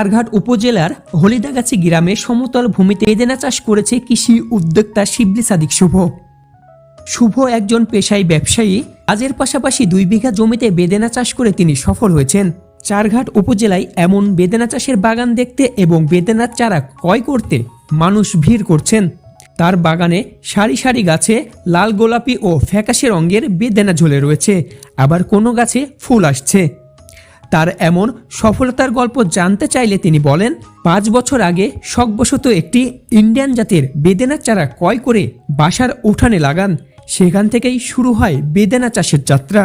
চারঘাট উপজেলার হলিদাগাছি গ্রামে সমতল ভূমিতে বেদেনা চাষ করেছে কৃষি উদ্যোক্তা শিবলি সাদিক শুভ। শুভ একজন পেশায় ব্যবসায়ী, কাজের পাশাপাশি দুই বিঘা জমিতে বেদেনা চাষ করে তিনি সফল হয়েছেন। চারঘাট উপজেলায় এমন বেদেনা চাষের বাগান দেখতে এবং বেদেনার চারা ক্রয় করতে মানুষ ভিড় করছেন। তার বাগানে সারি সারি গাছে লাল গোলাপি ও ফ্যাকাশে রঙের বেদেনা ঝুলে রয়েছে। আবার কোনো গাছে ফুল আসছে। তার এমন সফলতার গল্প জানতে চাইলে তিনি বলেন, পাঁচ বছর আগে শখবশত একটি ইন্ডিয়ান জাতের বেদেনার চারা ক্রয় করে বাসার উঠানে লাগান। সেখান থেকেই শুরু হয় বেদেনা চাষের যাত্রা।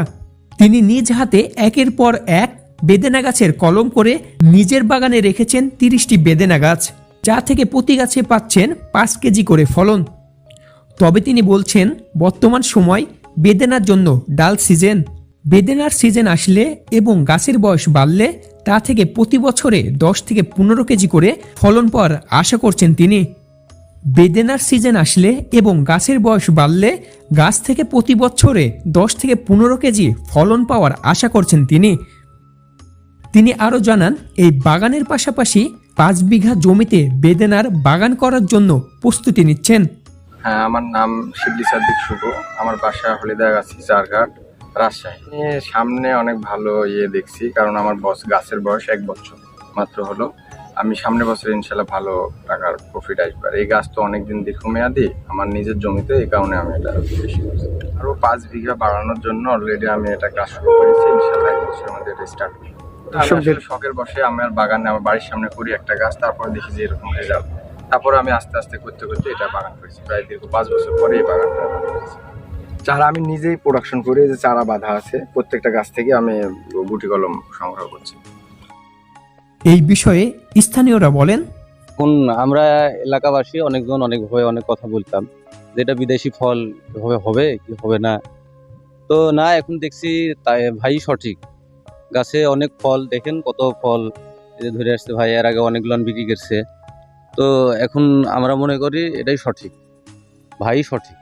তিনি নিজ হাতে একের পর এক বেদেনা গাছের কলম করে নিজের বাগানে রেখেছেন তিরিশটি বেদেনা গাছ, যা থেকে প্রতি গাছে পাচ্ছেন পাঁচ কেজি করে ফলন। তবে তিনি বলছেন, বর্তমান সময় বেদেনার জন্য ডাল সিজন। বেদেনার সিজন আসলে এবং গাছের বয়স বাড়লে তা থেকে প্রতি বছরে দশ থেকে পনেরো কেজি করে ফলন পাওয়ার আশা করছেন তিনি। বেদেনার সিজন আসলে এবং গাছের বয়স বাড়লে গাছ থেকে প্রতি বছরে দশ থেকে পনেরো কেজি ফলন পাওয়ার আশা করছেন তিনি। তিনি আরও জানান, এই বাগানের পাশাপাশি পাঁচ বিঘা জমিতে বেদেনার বাগান করার জন্য প্রস্তুতি নিচ্ছেন। হ্যাঁ আমার নাম শিবলি সাদ্দিক শুভ। আমার বাসা হলিদাগাছি চারঘাট। রাজশাহী। সামনে অনেক ভালো ইয়ে দেখছি কারণ আমার বস গাছের বয়স এক বছর মাত্র হলো। আমি সামনে বছর ইনশাল্লাহ ভালো টাকার প্রফিট আসবে। আর এই গাছ তো অনেকদিন দীর্ঘমেয়াদী আমার নিজের জমিতে এই কারণে আমি এটা বেশি আরও পাঁচ বিঘা বাড়ানোর জন্য অলরেডি আমি এটা কাজ শুরু করেছি ইনশাল্লাহ এক বছরের মধ্যে এটা স্টার্ট করি শখের বসে আমার বাগানে আমার বাড়ির সামনে করি একটা গাছ তারপর দেখি যে এরকম রেজাল্ট তারপরে আমি আস্তে আস্তে করতে করতে এটা বাগান করেছি। প্রায় দীর্ঘ পাঁচ বছর পরে এই বাগানটা করেছি চারা আমি নিজেই প্রোডাকশন করি যে চারা বাঁধা আছে প্রত্যেকটা গাছ থেকে আমি গুটি কলম সংগ্রহ করছি। এই বিষয়ে স্থানীয়রা বলেন এখন আমরা এলাকাবাসী অনেকজন অনেকভাবে অনেক কথা বলতাম যে এটা বিদেশি ফল এভাবে হবে কি হবে না? তো না এখন দেখছি তাই ভাই সঠিক। গাছে অনেক ফল দেখেন কত ফল ধরে আসছে ভাই এর আগে অনেকগুলো বিক্রি করছে। তো এখন আমরা মনে করি এটাই সঠিক ভাই সঠিক।